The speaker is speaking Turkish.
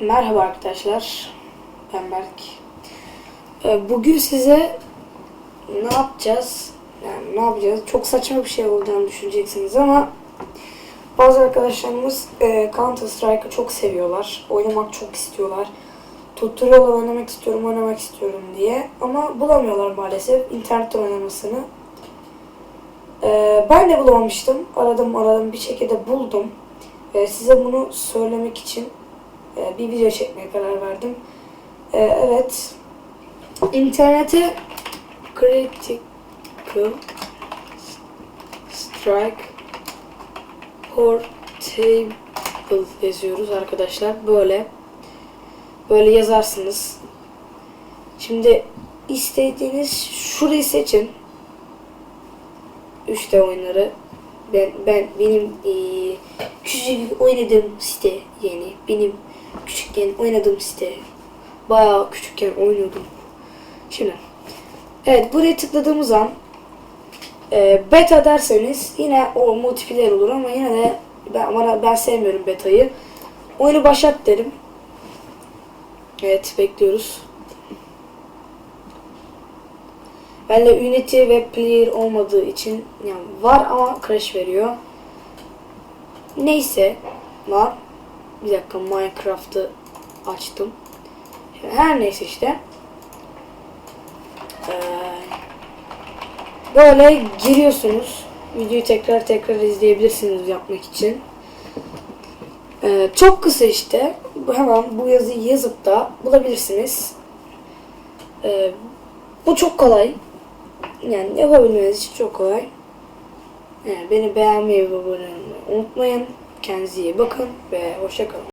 Merhaba arkadaşlar. Ben Berk. Ee, Bugün size ne yapacağız? Yani ne yapacağız? Çok saçma bir şey olacağını düşüneceksiniz ama bazı arkadaşlarımız e, Counter Strike'ı çok seviyorlar. Oynamak çok istiyorlar. Tutturuyorlar oynamak istiyorum, oynamak istiyorum diye. Ama bulamıyorlar maalesef internetten oynamasını. Ee, ben de bulamamıştım. Aradım aradım bir şekilde buldum. Ee, size bunu söylemek için e, bir video çekmeye karar verdim. Ee, evet. İnternete Critical Strike Portable yazıyoruz arkadaşlar. Böyle. Böyle yazarsınız. Şimdi istediğiniz şurayı seçin. 3D oyunları. Ben ben benim eee küçücük oynadığım site yani benim küçükken oynadığım site. Bayağı küçükken oynuyordum. Şimdi evet buraya tıkladığımız an eee, beta derseniz yine o multiplayer olur ama yine de ben bana ben sevmiyorum betayı. Oyunu başlat derim. Evet bekliyoruz. Bende Unity ve Player olmadığı için yani var ama crash veriyor. Neyse var. Bir dakika Minecraft'ı açtım. Her neyse işte. Ee, böyle giriyorsunuz. Videoyu tekrar tekrar izleyebilirsiniz yapmak için. Ee, çok kısa işte. Hemen bu yazıyı yazıp da bulabilirsiniz. Ee, bu çok kolay. Yani yapabilmeniz için çok kolay. Yani beni beğenmeyi ve abone olmayı unutmayın. Kendinize iyi bakın ve hoşçakalın.